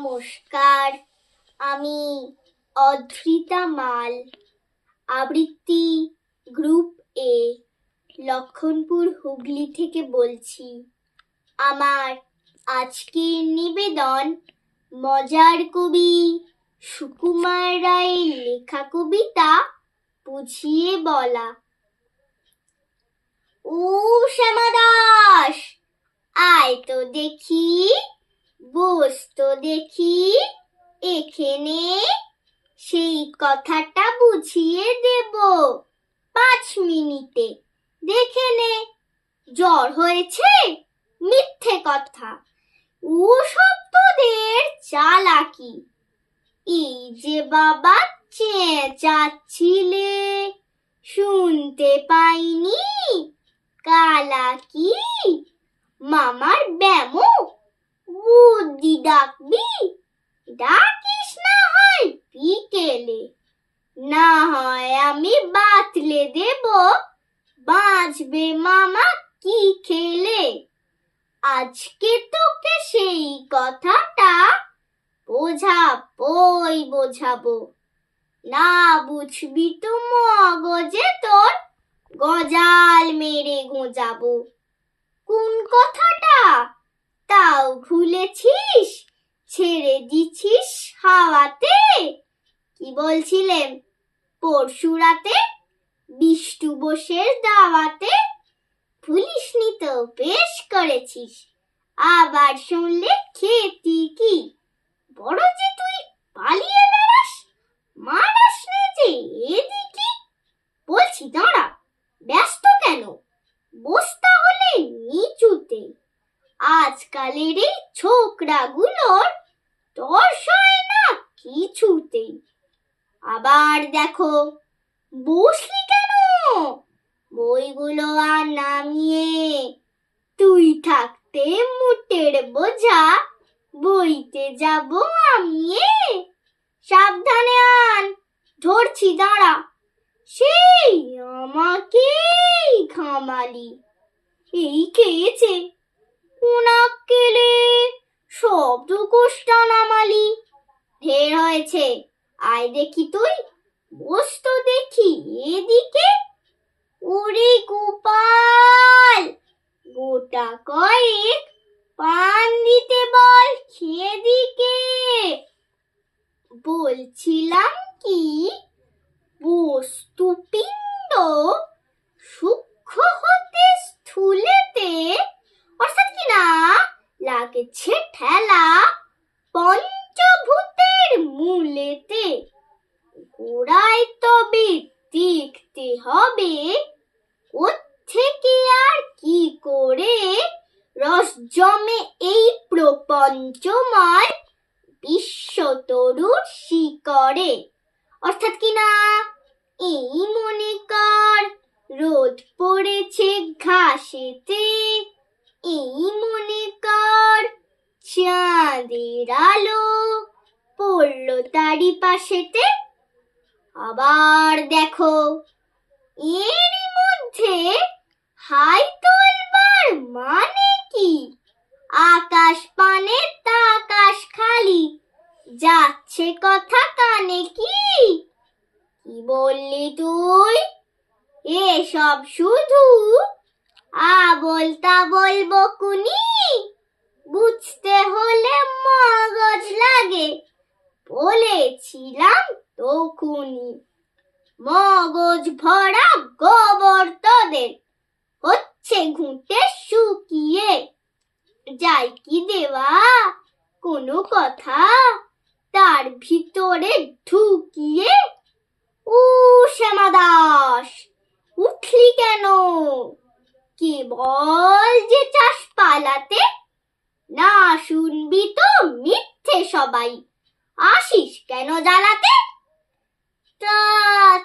নমস্কার। আমি অধৃতা মাল, আবৃত্তি গ্রুপ এ, লক্ষণপুর হুগলি থেকে বলছি। আমার আজকের নিবেদন মজার কবি সুকুমার রায়ের লেখা কবিতা বুঝিয়ে বলা। ও শ্যামা দাস আয় তো দেখি। বস তো দেখি। এখানে সেই কথাটা বুঝিয়ে দেব। পাঁচ মিনিটে। দেখে নে। জ্বর হয়েছে? মিথ্যে কথা। ও চালাকি। এই যে বাবা চেঁচাচ্ছিলে, শুনতে পাইনি। কালা কি? মামার ব্যামো বুদ্ধি ডাকবি ডাকিস না হয় বিকেলে। না হয় আমি বাতলে দেব, বাঁচবে মামা কি খেলে। আজকে তোকে সেই কথাটা বোঝাবই বোঝাবো। না বুঝবি তো মগজে তোর গজাল মেরে গোঁজাবো। কোন কথাটা? তাও ভুলেছিস? ছেড়ে দিছিস হাওয়াতে? কি বলছিলেন পরশু রাতে বিষ্টু বোসের দাওয়াতে ভুলিসনি তো, বেশ করেছিস। আবার শুনলে খেতি কি? বড় যে তুই পালিয়ে বেড়াস, মারাস নে যে এদিকে বলছি দাঁড়া ব্যস্ত কেন বস্তা হলে নিচুতে আজকালের এই ছোকরাগুলোর দর্শ হয় না কিছুতেই। আবার দেখো, বসলি কেন? বইগুলো আর নামিয়ে তুই থাকতে মুটের বোঝা, বইতে যাব আমিয়ে সাবধানে আন, ধরছি, দাঁড়া। সেই আমাকেই খামালি এই খেয়েছে। কোষ্টা নামালি ঢের হয়েছে। আয় দেখি তুই। বস তো দেখি। এদিকে? ওরে গোপাল! গোটা কয়েক পান দিতে বল খেয়ে দিকে বলছিলাম কি বস্তুপিণ্ড সূক্ষ্ম হতে স্থূলেতে, অর্থাৎ কি না, লাগছে গোড়ায় তবে দেখতে হবে। থেকে আর কি করে? রস জমে এই প্রপঞ্চময় বিশ্বতরুর শিকরে অর্থাৎ কি না? এই মনে কর রোদ পড়েছে ঘাসেতে। এই মনে কর চাঁদের আলো পড়ল তারই পাশেতে। আবার দেখো, এরই মধ্যে হাই তোলবার মানে কি? আকাশ পানে তা আকাশ খালি, যাচ্ছে কথা কানে কি? কি বললি তুই? এসব শুধু আ বলতা বলব কুনি বুঝতে হলে মগজ লাগে। বলেছিলাম তখুনি মগজ ভরা গোবর তোদের। হচ্ছে ঘুঁটে শুকিয়ে। যাই কি দেওয়া? কোনো কথা? তার ভিতরে ঢুকিয়ে। ও শ্যামা দাস, উঠলি কেন? কি বল যে চাষ পালাতে? না শুনবি তো মিথ্যে সবাই। আসিস কেন জ্বালাতে? তা